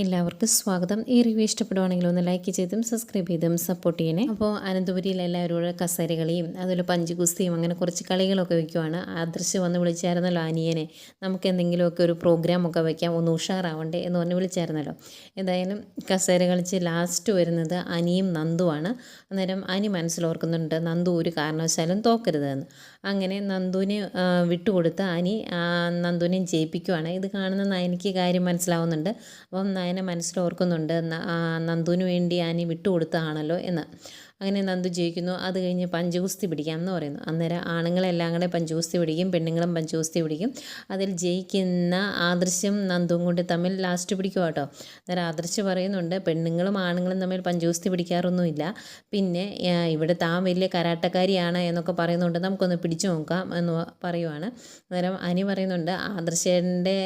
എല്ലാവർക്കും സ്വാഗതം. ഈ റിവ്യൂ ഇഷ്ടപ്പെടുവാണെങ്കിൽ ഒന്ന് ലൈക്ക് ചെയ്തും സബ്സ്ക്രൈബ് ചെയ്തും സപ്പോർട്ട് ചെയ്യണേ. അപ്പോൾ അനന്തപുരിയിൽ എല്ലാവരും കൂടെ കസേരകളിയും അതുപോലെ പഞ്ചുകുസ്തിയും അങ്ങനെ കുറച്ച് കളികളൊക്കെ വയ്ക്കുവാണ് ആദർശ് വന്ന് വിളിച്ചായിരുന്നല്ലോ അനിയനെ. നമുക്ക് എന്തെങ്കിലുമൊക്കെ ഒരു പ്രോഗ്രാമൊക്കെ വയ്ക്കാം ഒന്ന് ഉഷാറാവണ്ടേ എന്ന് പറഞ്ഞ് വിളിച്ചായിരുന്നല്ലോ. എന്തായാലും കസേര കളിച്ച് ലാസ്റ്റ് വരുന്നത് അനിയും നന്ദുവാണ്. അന്നേരം അനി മനസ്സിലോർക്കുന്നുണ്ട് നന്ദു ഒരു കാരണവശാലും തോക്കരുതെന്ന് അങ്ങനെ നന്ദുവിനെ വിട്ടുകൊടുത്ത് അനി നന്ദുവിനെ ജയിപ്പിക്കുവാണ്. ഇത് കാണുന്ന നയനിക്ക് കാര്യം മനസ്സിലാവുന്നുണ്ട്. അപ്പം നയന മനസ്സിലോർക്കുന്നുണ്ട് നന്ദുവിന് വേണ്ടി ആനി വിട്ടുകൊടുത്തതാണല്ലോ എന്ന്. അങ്ങനെ നന്ദു ജയിക്കുന്നു. അത് കഴിഞ്ഞ് പഞ്ചഗുസ്തി പിടിക്കാം എന്ന് പറയുന്നു. അന്നേരം ആണുങ്ങളെല്ലാം കൂടെ പഞ്ചഗുസ്തി പിടിക്കും പെണ്ണുങ്ങളും പഞ്ചഗുസ്തി പിടിക്കും. അതിൽ ജയിക്കുന്ന ആദൃശ്യം നന്ദും കൊണ്ട് തമ്മിൽ ലാസ്റ്റ് പിടിക്കും കേട്ടോ അന്നേരം ആദർശ് പറയുന്നുണ്ട് പെണ്ണുങ്ങളും ആണുങ്ങളും തമ്മിൽ പഞ്ചഗുസ്തി പിടിക്കാറൊന്നുമില്ല. പിന്നെ ഇവിടെ താൻ വലിയ കരാട്ടക്കാരിയാണ് എന്നൊക്കെ പറയുന്നുണ്ട്. നമുക്കൊന്ന് പിടിച്ചു നോക്കാം എന്ന് പറയുവാണ്. അന്നേരം അനി പറയുന്നുണ്ട് ആദർശന്റെ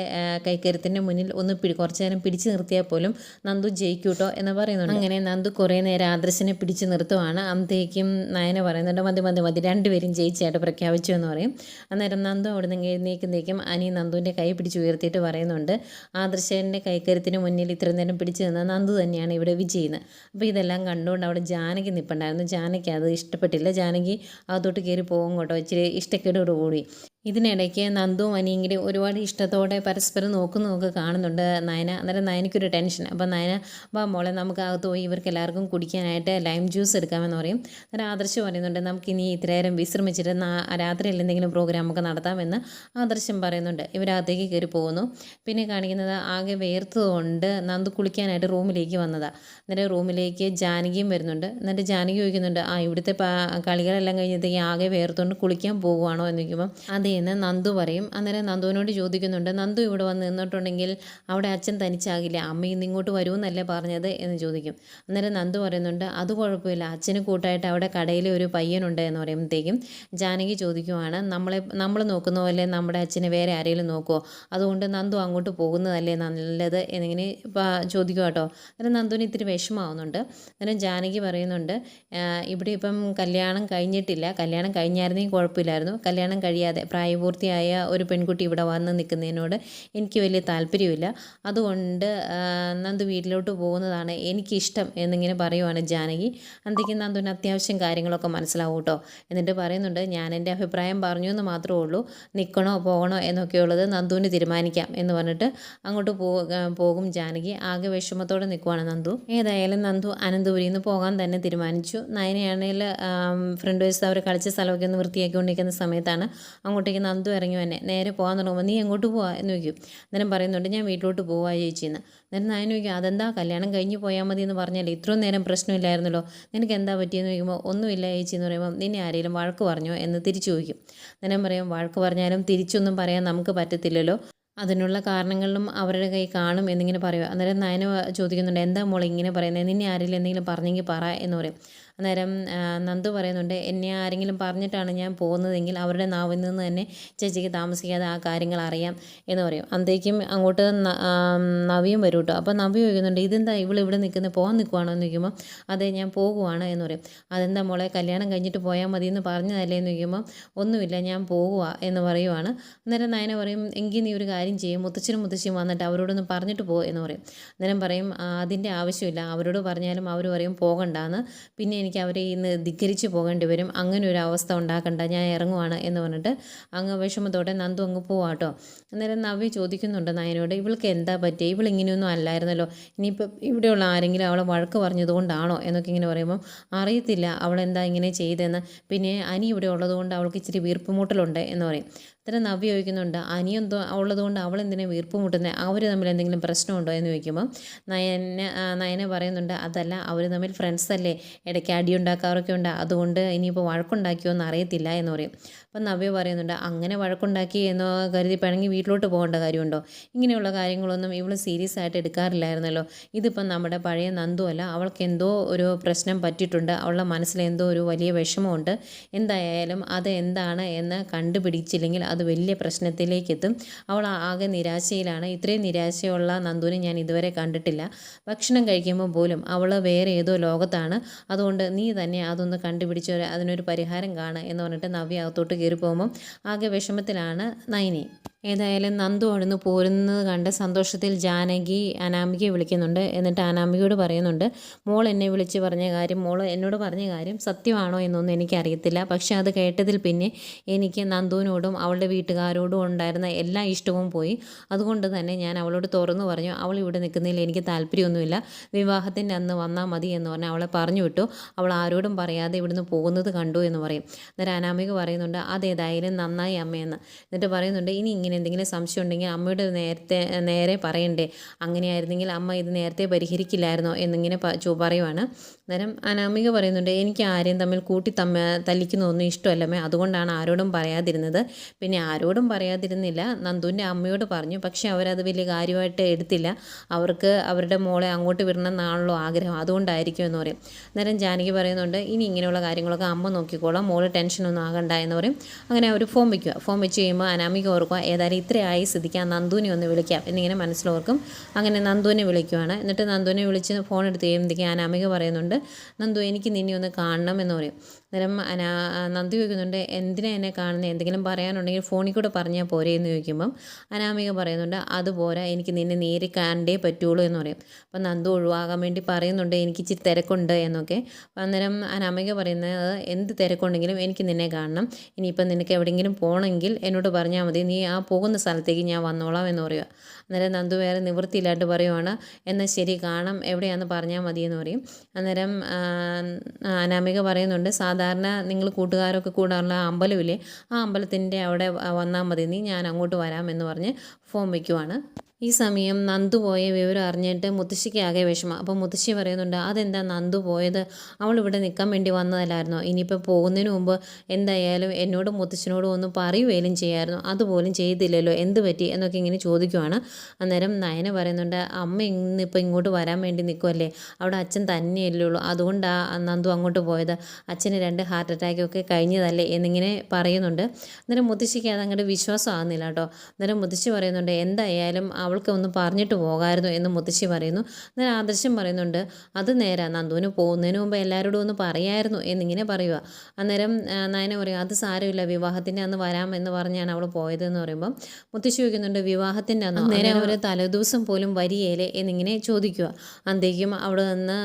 കൈക്കരുത്തിന്റെ മുന്നിൽ ഒന്ന് പിടി കുറച്ച് നേരം പിടിച്ചു നിർത്തിയാൽ പോലും നന്ദു ജയിക്കൂട്ടോ എന്ന് പറയുന്നുണ്ട്. അങ്ങനെ നന്ദു കുറേ നേരം ആദർശനെ പിടിച്ചു നിർത്തുവാണ്. അന്നത്തേക്കും നയന പറയുന്നുണ്ട് മതി മതി മതി രണ്ടുപേരും ജയിച്ചായിട്ട് പ്രഖ്യാപിച്ചു എന്ന് പറയും. അന്നേരം നന്ദു അവിടെ നിന്ന് എഴുന്നേക്കുന്നേക്കും അനി നന്ദുവിന്റെ കൈ പിടിച്ച് ഉയർത്തിയിട്ട് പറയുന്നുണ്ട് ആദർശന്റെ കൈക്കരുത്തിന് മുന്നിൽ ഇത്ര നേരം പിടിച്ചു നിന്ന നന്ദു തന്നെയാണ് ഇവിടെ വിജയിന്ന്. അപ്പോൾ ഇതെല്ലാം കണ്ടുകൊണ്ട് അവിടെ ജാനകി നിൽപ്പുണ്ടായിരുന്നു ജാനകി അത് ഇഷ്ടപ്പെട്ടില്ല. ജാനകി അകത്തോട്ട് കയറി പോകും കേട്ടോ ഇച്ചിരി ഇഷ്ടക്കേടോട് കൂടി. ഇതിനിടയ്ക്ക് നന്ദുവും അനിയും കൂടി ഒരുപാട് ഇഷ്ടത്തോടെ പരസ്പരം നോക്കുന്നതൊക്കെ കാണുന്നുണ്ട് നയന. അന്നേരം നയനയ്ക്കൊരു ടെൻഷൻ. അപ്പോൾ നയന വാ മോളെ നമുക്ക് അകത്ത് പോയി ഇവർക്ക് എല്ലാവർക്കും കുടിക്കാനായിട്ട് ലൈം ജ്യൂസ് എടുക്കാമെന്ന് പറയും. അന്നേരം ആദർശ് പറയുന്നുണ്ട് നമുക്ക് ഇനി ഇത്രയേരം വിശ്രമിച്ചിട്ട് രാത്രിയിൽ എന്തെങ്കിലും പ്രോഗ്രാമൊക്കെ നടത്താമെന്ന് ആദർശം പറയുന്നുണ്ട്. ഇവരകത്തേക്ക് കയറി പോകുന്നു. പിന്നെ കാണിക്കുന്നത് ആകെ വേർത്തതുകൊണ്ട് നന്ദു കുളിക്കാനായിട്ട് റൂമിലേക്ക് വന്നതാണ് അന്നേരം റൂമിലേക്ക് ജാനകിയും വരുന്നുണ്ട്. എന്നിട്ട് ജാനകി ചോദിക്കുന്നുണ്ട് ആ ഇവിടുത്തെ കളികളെല്ലാം കഴിഞ്ഞത്തേക്ക് ആകെ വേർത്തുകൊണ്ട് കുളിക്കാൻ പോകുവാണോ? എന്ന് ചോദിക്കുമ്പോൾ അതേ എന്ന് നന്ദു പറയും. അന്നേരം നന്ദുവിനോട് ചോദിക്കുന്നുണ്ട് നന്ദു ഇവിടെ വന്ന് നിന്നിട്ടുണ്ടെങ്കിൽ അവിടെ അച്ഛൻ തനിച്ചാകില്ല? അമ്മ ഇന്ന് ഇങ്ങോട്ട് വരുമെന്നല്ലേ പറഞ്ഞത്? എന്ന് ചോദിക്കും. അന്നേരം നന്ദു പറയുന്നുണ്ട് അത് കുഴപ്പമില്ല. അച്ഛന് കൂട്ടായിട്ട് അവിടെ കടയിൽ ഒരു പയ്യനുണ്ട് എന്ന് പറയുമ്പോഴത്തേക്കും ജാനകി ചോദിക്കുവാണ് നമ്മളെ നമ്മൾ നോക്കുന്ന പോലെ നമ്മുടെ അച്ഛനെ വേറെ ആരെങ്കിലും നോക്കുമോ അതുകൊണ്ട് നന്ദു അങ്ങോട്ട് പോകുന്നതല്ലേ നല്ലത്? എന്നിങ്ങനെ ചോദിക്കുക കേട്ടോ. അന്നേരം നന്ദുവിന് ഇത്തിരി വിഷമാവുന്നുണ്ട് അന്നേരം ജാനകി പറയുന്നുണ്ട് "ആ, ഇവിടെ ഇപ്പം കല്യാണം കഴിഞ്ഞിട്ടില്ല. കല്യാണം കഴിഞ്ഞായിരുന്നെങ്കിൽ കുഴപ്പമില്ലായിരുന്നു. കല്യാണം കഴിയാതെ പ്രായപൂർത്തിയായ ഒരു പെൺകുട്ടി ഇവിടെ വന്ന് നിൽക്കുന്നതിനോട് എനിക്ക് വലിയ താല്പര്യമില്ല അതുകൊണ്ട് നന്ദു വീട്ടിലോട്ട് പോകുന്നതാണ് എനിക്കിഷ്ടം എന്നിങ്ങനെ പറയുവാണ് ജാനകി. അന്തിക്ക് നന്ദുവിന് അത്യാവശ്യം കാര്യങ്ങളൊക്കെ മനസ്സിലാവും കേട്ടോ. എന്നിട്ട് പറയുന്നുണ്ട് ഞാൻ എന്റെ അഭിപ്രായം പറഞ്ഞു എന്ന് മാത്രമേ ഉള്ളൂ. നിൽക്കണോ പോകണോ എന്നൊക്കെയുള്ളത് നന്ദുവിന് തീരുമാനിക്കാം എന്ന് പറഞ്ഞിട്ട് അങ്ങോട്ട് പോകും ജാനകി. ആകെ വിഷമത്തോടെ നിൽക്കുവാണ് നന്ദു. ഏതായാലും നന്ദു അനന്തപുരിയിൽ നിന്ന് പോകാൻ തന്നെ തീരുമാനിച്ചു. നയനയാണെങ്കിൽ ഫ്രണ്ട് വയസ്സ് അവർ കളിച്ച സ്ഥലമൊക്കെ ഒന്ന് വൃത്തിയാക്കിക്കൊണ്ടിരിക്കുന്ന സമയത്താണ് അങ്ങോട്ടേക്ക് നന്ദു ഇറങ്ങി വന്നെ. നേരെ പോകാൻ തുടങ്ങുമ്പോൾ നീ എങ്ങോട്ട് പോവാ എന്ന് ചോദിക്കും. അന്നേരം പറയുന്നുണ്ട് ഞാൻ വീട്ടിലോട്ട് പോവാ ചേച്ചിന്ന് അന്നേരം നായൻ ചോദിക്കും അതെന്താ? കല്യാണം കഴിഞ്ഞ് പോയാൽ മതി എന്ന് പറഞ്ഞല്ലേ ഇത്രയും നേരം പ്രശ്നമില്ലായിരുന്നല്ലോ. നിനക്ക് എന്താ പറ്റിയെന്ന് ചോദിക്കുമ്പോൾ ഒന്നുമില്ല ചേച്ചി എന്ന് പറയുമ്പോൾ നിന്നെ ആരെങ്കിലും വഴക്ക് പറഞ്ഞോ എന്ന് തിരിച്ചു ചോദിക്കും. അന്നേരം പറയും വഴക്ക് പറഞ്ഞാലും തിരിച്ചൊന്നും പറയാൻ നമുക്ക് പറ്റത്തില്ലല്ലോ. അതിനുള്ള കാരണങ്ങളിലും അവരുടെ കൈ കാണും എന്നിങ്ങനെ പറയുക. അന്നേരം നയന ചോദിക്കുന്നുണ്ട് എന്താ മോളെ ഇങ്ങനെ പറയുന്നത് നിന്നെ ആരെങ്കിലും എന്തെങ്കിലും പറഞ്ഞെങ്കിൽ പറ എന്ന് പറയും. അന്നേരം നന്ദു പറയുന്നുണ്ട് എന്നെ ആരെങ്കിലും പറഞ്ഞിട്ടാണ് ഞാൻ പോകുന്നതെങ്കിൽ അവരുടെ നാവിൽ നിന്ന് തന്നെ ചേച്ചിക്ക് താമസിക്കാതെ ആ കാര്യങ്ങൾ അറിയാം എന്ന് പറയും. അന്തേക്കും അങ്ങോട്ട് നവിയും വരും കേട്ടോ. അപ്പോൾ നവി ചോദിക്കുന്നുണ്ട് ഇതെന്താ ഇവൾ ഇവിടെ നിൽക്കുന്നത് പോകാൻ നിൽക്കുവാണോ? എന്ന് ചോദിക്കുമ്പോൾ അതെ ഞാൻ പോകുവാണ് എന്ന് പറയും. അതെന്താ മോളെ കല്യാണം കഴിഞ്ഞിട്ട് പോയാൽ മതി എന്ന് പറഞ്ഞതല്ലേ? എന്ന് ചോദിക്കുമ്പോൾ ഒന്നുമില്ല ഞാൻ പോകുക എന്ന് പറയുവാണ്. അന്നേരം നയന പറയും എങ്കിൽ നീ ഒരു കാര്യം ചെയ്യും മുത്തച്ഛനും മുത്തശ്ശിയും വന്നിട്ട് അവരോടൊന്ന് പറഞ്ഞിട്ട് പോ എന്ന് പറയും. അന്നേരം പറയും "ആ, അതിന്റെ ആവശ്യമില്ല അവരോട് പറഞ്ഞാലും അവർ പറയും പോകണ്ടാന്ന്. പിന്നെ എനിക്ക് അവരെ ഇന്ന് ധിക്കരിച്ച് പോകേണ്ടി വരും. അങ്ങനെ ഒരു അവസ്ഥ ഉണ്ടാക്കണ്ട ഞാൻ ഇറങ്ങുവാണ് എന്ന് പറഞ്ഞിട്ട് അങ്ങ് വിഷമത്തോടെ നന്ദു അങ്ങ് പോവാട്ടോ അന്നേരം നവ്യ ചോദിക്കുന്നുണ്ട് നയനോട് ഇവൾക്ക് എന്താ പറ്റിയ? ഇവൾ ഇങ്ങനെയൊന്നും അല്ലായിരുന്നല്ലോ. ഇനിയിപ്പോൾ ഇവിടെയുള്ള ആരെങ്കിലും അവളെ വഴക്ക് പറഞ്ഞതുകൊണ്ടാണോ എന്നൊക്കെ ഇങ്ങനെ പറയുമ്പം അറിയത്തില്ല അവളെന്താ ഇങ്ങനെ ചെയ്തതെന്ന് പിന്നെ അനി ഇവിടെ ഉള്ളതുകൊണ്ട് അവൾക്ക് ഇച്ചിരി വീർപ്പുമുട്ടലുണ്ട് എന്ന് പറയും. അന്നേരം നവ്യ ചോദിക്കുന്നുണ്ട്. അനിയെന്തോ ഉള്ളതുകൊണ്ട് അവൾ എന്തിനെ വീർപ്പ് മുട്ടുന്നത് അവർ തമ്മിൽ എന്തെങ്കിലും പ്രശ്നമുണ്ടോ എന്ന് ചോദിക്കുമ്പോൾ നയനെ നയനെ പറയുന്നുണ്ട് അതല്ല അവർ തമ്മിൽ ഫ്രണ്ട്സ് അല്ലേ? ഇടയ്ക്ക് അടി ഉണ്ടാക്കാറൊക്കെ ഉണ്ട്. അതുകൊണ്ട് ഇനിയിപ്പോൾ വഴക്കുണ്ടാക്കിയോ എന്ന് അറിയത്തില്ല എന്ന് പറയും. അപ്പം നവ്യ പറയുന്നുണ്ട് അങ്ങനെ വഴക്കുണ്ടാക്കി എന്ന് കരുതി പിണങ്ങി വീട്ടിലോട്ട് പോകേണ്ട കാര്യമുണ്ടോ? ഇങ്ങനെയുള്ള കാര്യങ്ങളൊന്നും ഇവൾ സീരിയസ് ആയിട്ട് എടുക്കാറില്ലായിരുന്നല്ലോ. ഇതിപ്പം നമ്മുടെ പഴയ നന്ദു അല്ല അവൾക്ക് എന്തോ ഒരു പ്രശ്നം പറ്റിയിട്ടുണ്ട് അവളുടെ മനസ്സിൽ എന്തോ ഒരു വലിയ വിഷമമുണ്ട്. എന്തായാലും അത് എന്താണ് എന്ന് കണ്ടുപിടിച്ചില്ലെങ്കിൽ അത് വലിയ പ്രശ്നത്തിലേക്ക് എത്തും അവൾ ആകെ നിരാശയിലാണ്. ഇത്രയും നിരാശയുള്ള നന്ദുവിനെ ഞാൻ ഇതുവരെ കണ്ടിട്ടില്ല. ഭക്ഷണം കഴിക്കുമ്പോൾ പോലും അവൾ വേറെ ഏതോ ലോകത്താണ്. അതുകൊണ്ട് നീ തന്നെ അതൊന്ന് കണ്ടുപിടിച്ച് അതിനൊരു പരിഹാരം കാണുക എന്ന് പറഞ്ഞിട്ട് നവ്യ അകത്തോട്ട് കയറി പോകുമ്പം ആകെ വിഷമത്തിലാണ് നൈനി. ഏതായാലും നന്ദു അവിടുന്ന് പോരുന്നത് കണ്ട് സന്തോഷത്തിൽ ജാനകി അനാമികയെ വിളിക്കുന്നുണ്ട്. എന്നിട്ട് അനാമികയോട് പറയുന്നുണ്ട് മോൾ എന്നെ വിളിച്ച് പറഞ്ഞ കാര്യം മോൾ എന്നോട് പറഞ്ഞ കാര്യം സത്യമാണോ എന്നൊന്നും എനിക്കറിയത്തില്ല. പക്ഷെ അത് കേട്ടതിൽ പിന്നെ എനിക്ക് നന്ദുവിനോടും അവളുടെ വീട്ടുകാരോടും ഉണ്ടായിരുന്ന എല്ലാ ഇഷ്ടവും പോയി. അതുകൊണ്ട് തന്നെ ഞാൻ അവളോട് തുറന്നു പറഞ്ഞു അവൾ ഇവിടെ നിൽക്കുന്നതിൽ എനിക്ക് താല്പര്യമൊന്നുമില്ല. വിവാഹത്തിന്റെ അന്ന് വന്നാൽ മതി എന്ന് പറഞ്ഞ് അവളെ പറഞ്ഞു വിട്ടു. അവൾ ആരോടും പറയാതെ ഇവിടുന്ന് പോകുന്നത് കണ്ടു എന്ന് പറയും. അന്നേരം അനാമിക പറയുന്നുണ്ട് അതേതായാലും നന്നായി അമ്മയെന്ന്. എന്നിട്ട് പറയുന്നുണ്ട് ഇനി ഇങ്ങനെ എന്തെങ്കിലും സംശയം ഉണ്ടെങ്കിൽ അമ്മയോട് നേരത്തെ നേരെ പറയണ്ടേ? അങ്ങനെയായിരുന്നെങ്കിൽ അമ്മ ഇത് നേരത്തെ പരിഹരിക്കില്ലായിരുന്നോ? എന്നിങ്ങനെ പറയുവാണ്. അന്നേരം അനാമിക പറയുന്നുണ്ട് എനിക്ക് ആരെയും തമ്മിൽ കൂട്ടി തമ്മ തല്ലിക്കുന്നതൊന്നും ഇഷ്ടമല്ലമ്മേ അതുകൊണ്ടാണ് ആരോടും പറയാതിരുന്നത്. പിന്നെ ആരോടും പറയാതിരുന്നില്ല. നന്ദുവിന്റെ അമ്മയോട് പറഞ്ഞു പക്ഷേ അവരത് വലിയ കാര്യമായിട്ട് എടുത്തില്ല. അവർക്ക് അവരുടെ മോളെ അങ്ങോട്ട് വിടണം എന്നാണല്ലോ ആഗ്രഹം. അതുകൊണ്ടായിരിക്കും എന്ന് പറയും. അന്നേരം ജാനകി പറയുന്നുണ്ട് ഇനി ഇങ്ങനെയുള്ള കാര്യങ്ങളൊക്കെ അമ്മ നോക്കിക്കോളാം. മോൾ ടെൻഷനൊന്നും ആകണ്ട എന്ന് പറയും. അങ്ങനെ അവർ ഫോം വയ്ക്കുക. ഫോം വെച്ച് കഴിയുമ്പോൾ അനാമിക ഓർക്കുക ഏതായാലും ഇത്രയായി സ്ഥിതിക്ക് നന്ദുവിനെ ഒന്ന് വിളിക്കാം. എന്നിങ്ങനെ മനസ്സിലോർക്കും. അങ്ങനെ നന്ദുവിനെ വിളിക്കുവാണ്. എന്നിട്ട് നന്ദുവിനെ വിളിച്ച് ഫോൺ എടുത്ത് കഴിയുമ്പോഴത്തേക്ക് അനാമിക പറയുന്നുണ്ട് നന്ദു എനിക്ക് നിന്നെ ഒന്ന് കാണണം എന്ന് പറയും. അന്നേരം അനാ നന്ദി ചോദിക്കുന്നുണ്ട് എന്തിനാ എന്നെ കാണുന്ന? എന്തെങ്കിലും പറയാനുണ്ടെങ്കിൽ ഫോണിൽ കൂടെ പറഞ്ഞാൽ പോരെ? എന്ന് ചോദിക്കുമ്പം അനാമിക പറയുന്നുണ്ട് അതുപോരാ എനിക്ക് നിന്നെ നേരി കണ്ടേ പറ്റുള്ളൂ എന്ന് പറയും. അപ്പം നന്ദു ഒഴിവാകാൻ വേണ്ടി പറയുന്നുണ്ട് എനിക്ക് ഇച്ചിരി തിരക്കുണ്ട് എന്നൊക്കെ. അന്നേരം അനാമിക പറയുന്നത് എന്ത് തിരക്കുണ്ടെങ്കിലും എനിക്ക് നിന്നെ കാണണം. ഇനിയിപ്പം നിനക്ക് എവിടെയെങ്കിലും പോകണമെങ്കിൽ എന്നോട് പറഞ്ഞാൽ മതി. നീ ആ പോകുന്ന സ്ഥലത്തേക്ക് ഞാൻ വന്നോളാം എന്ന് പറയുക അന്നേരം നന്ദു വേറെ നിവൃത്തിയില്ലാണ്ട് പറയുവാണ് എന്നാൽ ശരി കാണാം. എവിടെയാണെന്ന് പറഞ്ഞാൽ മതി എന്ന് പറയും. അന്നേരം അനാമിക പറയുന്നുണ്ട് സാധാരണ നിങ്ങൾ കൂട്ടുകാരൊക്കെ കൂടാറുള്ള അമ്പലമില്ലേ? ആ അമ്പലത്തിന്റെ അവിടെ വന്നാൽ മതി. നീ ഞാൻ അങ്ങോട്ട് വരാം എന്ന് പറഞ്ഞ് ഫോം വയ്ക്കുവാണ് ഈ സമയം നന്ദു പോയ വിവരം അറിഞ്ഞിട്ട് മുത്തശ്ശിക്ക് ആകെ വിഷമം. അപ്പോൾ മുത്തശ്ശി പറയുന്നുണ്ട് അതെന്താ നന്ദു പോയത്? അവൾ ഇവിടെ നിൽക്കാൻ വേണ്ടി വന്നതല്ലായിരുന്നോ? ഇനിയിപ്പോൾ പോകുന്നതിന് മുമ്പ് എന്തായാലും എന്നോടും മുത്തശ്ശിനോടും ഒന്ന് പറയുകയും ചെയ്യായിരുന്നു? അതുപോലും ചെയ്തില്ലല്ലോ. എന്ത് പറ്റി? എന്നൊക്കെ ഇങ്ങനെ ചോദിക്കുവാണ്. അന്നേരം നയന പറയുന്നുണ്ട് അമ്മ ഇന്നിപ്പോൾ ഇങ്ങോട്ട് വരാൻ വേണ്ടി നിൽക്കുമല്ലേ അവിടെ അച്ഛൻ തന്നെയല്ലേ ഉള്ളൂ. അതുകൊണ്ടാണ് നന്ദു അങ്ങോട്ട് പോയത്. അച്ഛന് രണ്ട് ഹാർട്ട് അറ്റാക്കൊക്കെ കഴിഞ്ഞതല്ലേ? എന്നിങ്ങനെ പറയുന്നുണ്ട്. അന്നേരം മുത്തശ്ശിക്ക് അതങ്ങോട്ട് വിശ്വാസമാകുന്നില്ല കേട്ടോ. അന്നേരം മുത്തശ്ശി പറയുന്നുണ്ട് എന്തായാലും അവൾക്ക് ഒന്ന് പറഞ്ഞിട്ട് പോകാമായിരുന്നു എന്ന് മുത്തശ്ശി പറയുന്നു. അന്നേരം ആദർശം പറയുന്നുണ്ട് അത് നേരാ നന്ദുവിന് പോകുന്നതിന് മുമ്പ് എല്ലാവരോടും ഒന്ന് പറയായിരുന്നു എന്നിങ്ങനെ പറയുക. അന്നേരം നയന പറയും അത് സാരമില്ല വിവാഹത്തിന്റെ അന്ന് വരാം എന്ന് പറഞ്ഞാണ് അവൾ പോയതെന്ന് പറയുമ്പം മുത്തശ്ശി വയ്ക്കുന്നുണ്ട് വിവാഹത്തിന്റെ അന്ന്? നേരെ അവർ തലേദിവസം പോലും വരികയില്ലേ എന്നിങ്ങനെ ചോദിക്കുക. അന്തേക്കും അവിടെ നിന്ന്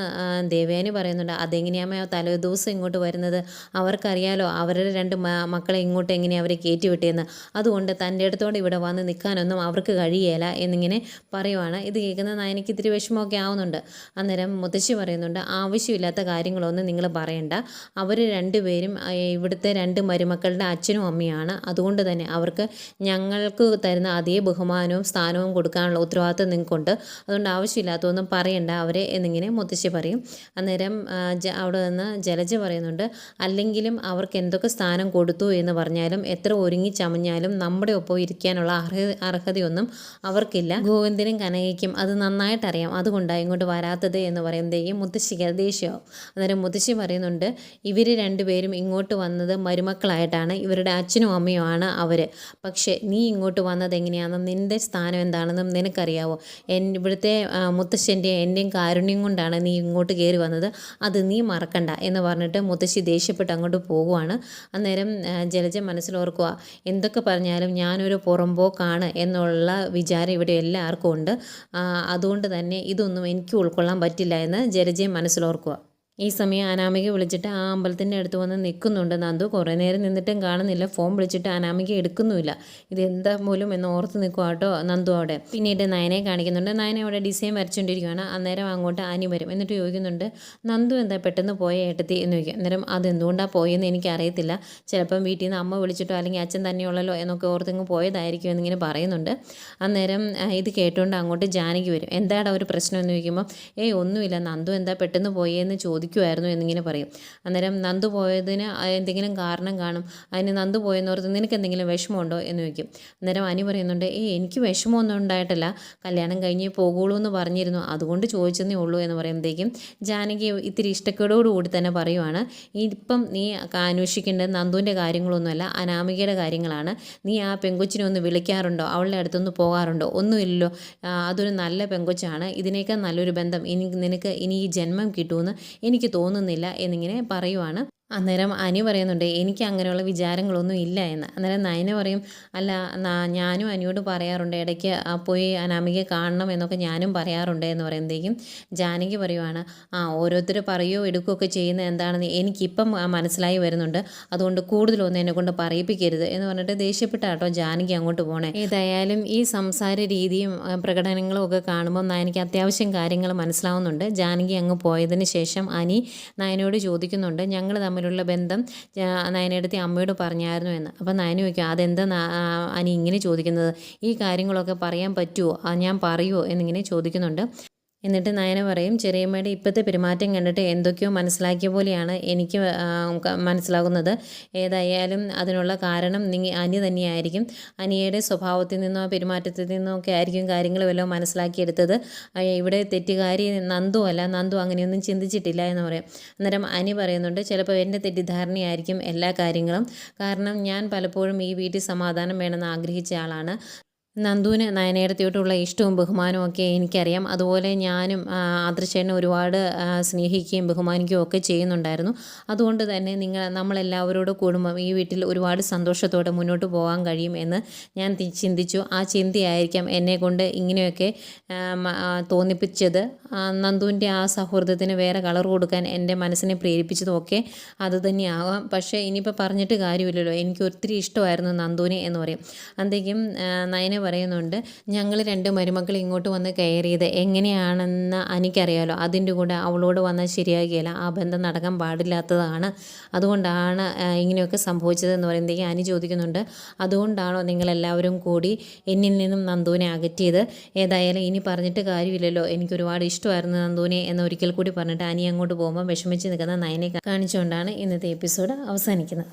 ദേവയാനി പറയുന്നുണ്ട് അതെങ്ങനെയാമ തലേദിവസം ഇങ്ങോട്ട് വരുന്നത്? അവർക്കറിയാലോ അവരുടെ രണ്ട് മക്കളെ ഇങ്ങോട്ട് എങ്ങനെയാണ് അവരെ കയറ്റി വിട്ടിയെന്ന് അതുകൊണ്ട് തന്റെ അടുത്തോടെ ഇവിടെ വന്ന് നിൽക്കാനൊന്നും അവർക്ക് കഴിയേല എന്ന് എന്നിങ്ങനെ പറയുവാണ്. ഇത് കേൾക്കുന്ന നയനയ്ക്ക് ഇത്തിരി വിഷമമൊക്കെ ആവുന്നുണ്ട്. അന്നേരം മുത്തശ്ശി പറയുന്നുണ്ട് ആവശ്യമില്ലാത്ത കാര്യങ്ങളൊന്നും നിങ്ങൾ പറയണ്ട. അവർ രണ്ടുപേരും ഇവിടുത്തെ രണ്ട് മരുമക്കളുടെ അച്ഛനും അമ്മയാണ് അതുകൊണ്ട് തന്നെ അവർക്ക് ഞങ്ങൾക്ക് തരുന്ന അതേ ബഹുമാനവും സ്ഥാനവും കൊടുക്കാനുള്ള ഉത്തരവാദിത്വം നിങ്ങൾക്കുണ്ട്. അതുകൊണ്ട് ആവശ്യമില്ലാത്തതൊന്നും പറയണ്ട അവരെ എന്നിങ്ങനെ മുത്തശ്ശി പറയും. അന്നേരം അവിടെ നിന്ന് ജലജ പറയുന്നുണ്ട് അല്ലെങ്കിലും അവർക്ക് എന്തൊക്കെ സ്ഥാനം കൊടുത്തു എന്ന് പറഞ്ഞാലും എത്ര ഒരുങ്ങി ചമഞ്ഞാലും നമ്മുടെ ഒപ്പം ഇരിക്കാനുള്ള അർഹ അർഹതയൊന്നും അവർക്കില്ല. പറ്റില്ല ഗോവിന്ദനും കനകയ്ക്കും അത് നന്നായിട്ട് അറിയാം അതുകൊണ്ടാണ് ഇങ്ങോട്ട് വരാത്തത് എന്ന് പറയുമ്പോഴത്തേക്കും മുത്തശ്ശിക്ക് അത് ദേഷ്യമാവും അന്നേരം മുത്തശ്ശി പറയുന്നുണ്ട് ഇവർ രണ്ടുപേരും ഇങ്ങോട്ട് വന്നത് മരുമക്കളായിട്ടാണ്. ഇവരുടെ അച്ഛനും അമ്മയുമാണ് അവർ പക്ഷേ നീ ഇങ്ങോട്ട് വന്നത് എങ്ങനെയാണെന്നും നിന്റെ സ്ഥാനം എന്താണെന്നും നിനക്കറിയാവോ? എൻ ഇവിടുത്തെ മുത്തശ്ശന്റെയും എന്റെയും കാരുണ്യം കൊണ്ടാണ് നീ ഇങ്ങോട്ട് കയറി വന്നത്. അത് നീ മറക്കണ്ട. എന്ന് പറഞ്ഞിട്ട് മുത്തശ്ശി ദേഷ്യപ്പെട്ട് അങ്ങോട്ട് പോകുവാണ് അന്നേരം ജലജ മനസ്സിലോർക്കുക എന്തൊക്കെ പറഞ്ഞാലും ഞാനൊരു പുറമ്പോക്കാണ് എന്നുള്ള വിചാരം ഇവിടെ എല്ലാവർക്കും ഉണ്ട്. അതുകൊണ്ട് തന്നെ ഇതൊന്നും എനിക്ക് ഉൾക്കൊള്ളാൻ പറ്റില്ല എന്ന് ജലജയം മനസ്സിലോർക്കുക. ഈ സമയം അനാമിക വിളിച്ചിട്ട് ആ അമ്പലത്തിന്റെ അടുത്ത് വന്ന് നിൽക്കുന്നുണ്ട്. നന്ദു കുറേ നേരം നിന്നിട്ടും കാണുന്നില്ല. ഫോൺ വിളിച്ചിട്ട് അനാമിക എടുക്കുന്നുമില്ല. ഇത് എന്താ പോലും എന്ന് ഓർത്ത് നിൽക്കുക കേട്ടോ നന്ദു അവിടെ. പിന്നീട് നയനെ കാണിക്കുന്നുണ്ട്. നയനെ അവിടെ ഡിസൈൻ വരച്ചുകൊണ്ടിരിക്കുകയാണ് അന്നേരം അങ്ങോട്ട് ആനി വരും. എന്നിട്ട് ചോദിക്കുന്നുണ്ട് നന്ദു എന്താ പെട്ടെന്ന് പോയ ഏട്ടത്തി? എന്ന് ചോദിക്കും. അന്നേരം അതെന്തുകൊണ്ടാണ് പോയെന്ന് എനിക്കറിയത്തില്ല. ചിലപ്പം വീട്ടിൽ നിന്ന് അമ്മ വിളിച്ചിട്ടോ അല്ലെങ്കിൽ അച്ഛൻ തന്നെയുള്ളല്ലോ എന്നൊക്കെ ഓർത്തിങ്ങ് പോയതായിരിക്കും എന്നിങ്ങനെ പറയുന്നുണ്ട്. അന്നേരം ഇത് കേട്ടുകൊണ്ട് അങ്ങോട്ട് ജാനകി വരും. എന്താണ് ഒരു പ്രശ്നം? എന്ന് ചോദിക്കുമ്പോൾ ഏയ് ഒന്നുമില്ല. നന്ദു എന്താ പെട്ടെന്ന് പോയെന്ന് ചോദിക്കും. ചോദിക്കുമായിരുന്നു എന്നിങ്ങനെ പറയും. അന്നേരം നന്ദു പോയതിന് എന്തെങ്കിലും കാരണം കാണും. അതിന് നന്ദു പോയെന്നോർത്ത് നിനക്ക് എന്തെങ്കിലും വിഷമമുണ്ടോ എന്ന് ചോദിക്കും. അന്നേരം അനി പറയുന്നുണ്ട് ഏ എനിക്ക് വിഷമമൊന്നും ഉണ്ടായിട്ടില്ല. കല്യാണം കഴിഞ്ഞേ പോകുള്ളൂ എന്ന് പറഞ്ഞിരുന്നു. അതുകൊണ്ട് ചോദിച്ചെന്നേ ഉള്ളൂ എന്ന് പറയുമ്പോഴത്തേക്കും ജാനകി ഇത്തിരി ഇഷ്ടക്കേടോടുകൂടി തന്നെ പറയുവാണ് ഇപ്പം നീ അന്വേഷിക്കേണ്ടത് നന്ദുവിന്റെ കാര്യങ്ങളൊന്നുമല്ല അനാമികയുടെ കാര്യങ്ങളാണ്. നീ ആ പെങ്കൊച്ചിനെ ഒന്ന് വിളിക്കാറുണ്ടോ? അവളുടെ അടുത്തൊന്ന് പോകാറുണ്ടോ? ഒന്നുമില്ലല്ലോ. അതൊരു നല്ല പെങ്കൊച്ചാണ്. ഇതിനേക്കാൾ നല്ലൊരു ബന്ധം ഇനി നിനക്ക് ഇനി ഈ ജന്മം കിട്ടുമെന്ന് എനിക്ക് തോന്നുന്നില്ല എന്നിങ്ങനെ പറയുവാണ്. അന്നേരം അനു പറയുന്നുണ്ട് എനിക്ക് അങ്ങനെയുള്ള വിചാരങ്ങളൊന്നും ഇല്ല എന്ന്. അന്നേരം നയന പറയും അല്ല ഞാനും അനിയോട് പറയാറുണ്ട് ഇടയ്ക്ക് പോയി അനാമികയെ കാണണം എന്നൊക്കെ ഞാനും പറയാറുണ്ട് എന്ന് പറയുമ്പോഴേക്കും ജാനകി പറയുവാണ് ആ ഓരോരുത്തർ പറയുകയോ എടുക്കുകയൊക്കെ ചെയ്യുന്ന എന്താണെന്ന് എനിക്കിപ്പം മനസ്സിലായി വരുന്നുണ്ട്. അതുകൊണ്ട് കൂടുതലൊന്നും എന്നെ കൊണ്ട് പറയിപ്പിക്കരുത് എന്ന് പറഞ്ഞിട്ട് ദേഷ്യപ്പെട്ട കേട്ടോ ജാനകി അങ്ങോട്ട് പോണേ. ഏതായാലും ഈ സംസാര രീതിയും പ്രകടനങ്ങളും ഒക്കെ കാണുമ്പോൾ നയനയ്ക്ക് അത്യാവശ്യം കാര്യങ്ങൾ മനസ്സിലാവുന്നുണ്ട്. ജാനകി അങ്ങ് പോയതിന് ശേഷം അനി നയനോട് ചോദിക്കുന്നുണ്ട് ഞങ്ങൾ തമ്മിലുള്ള ബന്ധം നയനയെടുത്തി അമ്മയോട് പറഞ്ഞായിരുന്നു എന്ന്. അപ്പം നയന ചോദിക്കും അതെന്താ അനി ഇങ്ങനെ ചോദിക്കുന്നത്? ഈ കാര്യങ്ങളൊക്കെ പറയാൻ പറ്റുമോ ഞാൻ പറയുമോ എന്നിങ്ങനെ ചോദിക്കുന്നുണ്ട്. എന്നിട്ട് നയന പറയും ചെറിയമ്മയുടെ ഇപ്പോഴത്തെ പെരുമാറ്റം കണ്ടിട്ട് എന്തൊക്കെയോ മനസ്സിലാക്കിയ പോലെയാണ് എനിക്ക് മനസ്സിലാകുന്നത്. ഏതായാലും അതിനുള്ള കാരണം നിങ്ങൾ അനി തന്നെയായിരിക്കും. അനിയുടെ സ്വഭാവത്തിൽ നിന്നോ പെരുമാറ്റത്തിൽ നിന്നോ ഒക്കെ ആയിരിക്കും കാര്യങ്ങൾ വല്ലതും മനസ്സിലാക്കിയെടുത്തത്. ഇവിടെ തെറ്റുകാരി നന്ദു അല്ല നന്ദു അങ്ങനെയൊന്നും ചിന്തിച്ചിട്ടില്ല എന്ന് പറയും. അന്നേരം അനി പറയുന്നുണ്ട് ചിലപ്പോൾ എന്റെ തെറ്റിദ്ധാരണയായിരിക്കും എല്ലാ കാര്യങ്ങളും. കാരണം ഞാൻ പലപ്പോഴും ഈ വീട്ടിൽ സമാധാനം വേണമെന്ന് ആഗ്രഹിച്ച ആളാണ്. നന്ദുവിന് നയനേടത്തിയോട്ടുള്ള ഇഷ്ടവും ബഹുമാനവും ഒക്കെ എനിക്കറിയാം. അതുപോലെ ഞാനും ആദർശേനെ ഒരുപാട് സ്നേഹിക്കുകയും ബഹുമാനിക്കുകയും ഒക്കെ ചെയ്യുന്നുണ്ടായിരുന്നു. അതുകൊണ്ട് തന്നെ നിങ്ങൾ നമ്മളെല്ലാവരോടും കൂടുമ്പം ഈ വീട്ടിൽ ഒരുപാട് സന്തോഷത്തോടെ മുന്നോട്ട് പോകാൻ കഴിയും എന്ന് ഞാൻ ചിന്തിച്ചു. ആ ചിന്തയായിരിക്കാം എന്നെ കൊണ്ട് ഇങ്ങനെയൊക്കെ തോന്നിപ്പിച്ചത്. നന്ദുവിന്റെ ആ സൗഹൃദത്തിന് വേറെ കളർ കൊടുക്കാൻ എന്റെ മനസ്സിനെ പ്രേരിപ്പിച്ചതും ഒക്കെ അത് തന്നെയാവാം. പക്ഷേ ഇനിയിപ്പോൾ പറഞ്ഞിട്ട് കാര്യമില്ലല്ലോ. എനിക്ക് ഒത്തിരി ഇഷ്ടമായിരുന്നു നന്ദുവിനെ എന്ന് പറയും. അന്തേക്കും നയന പറയുന്നുണ്ട് ഞങ്ങൾ രണ്ട് മരുമക്കൾ ഇങ്ങോട്ട് വന്ന് കയറിയത് എങ്ങനെയാണെന്ന് എനിക്കറിയാലോ. അതിന്റെ കൂടെ അവളോട് വന്നാൽ ശരിയാകുകയില്ല. ആ ബന്ധം നടക്കാൻ പാടില്ലാത്തതാണ്. അതുകൊണ്ടാണ് ഇങ്ങനെയൊക്കെ സംഭവിച്ചതെന്ന് പറയുമ്പോഴത്തേക്കും അനി ചോദിക്കുന്നുണ്ട് അതുകൊണ്ടാണോ നിങ്ങളെല്ലാവരും കൂടി എന്നിൽ നിന്നും നന്ദുവിനെ അകറ്റിയത്? ഏതായാലും ഇനി പറഞ്ഞിട്ട് കാര്യമില്ലല്ലോ. എനിക്ക് ഒരുപാട് ഇഷ്ടമായിരുന്നു നന്ദുവിനെ എന്ന് ഒരിക്കൽ കൂടി പറഞ്ഞിട്ട് അനി അങ്ങോട്ട് പോകുമ്പോൾ വിഷമിച്ച് നിൽക്കുന്ന നയനെ കാണിച്ചുകൊണ്ടാണ് ഇന്നത്തെ എപ്പിസോഡ് അവസാനിക്കുന്നത്.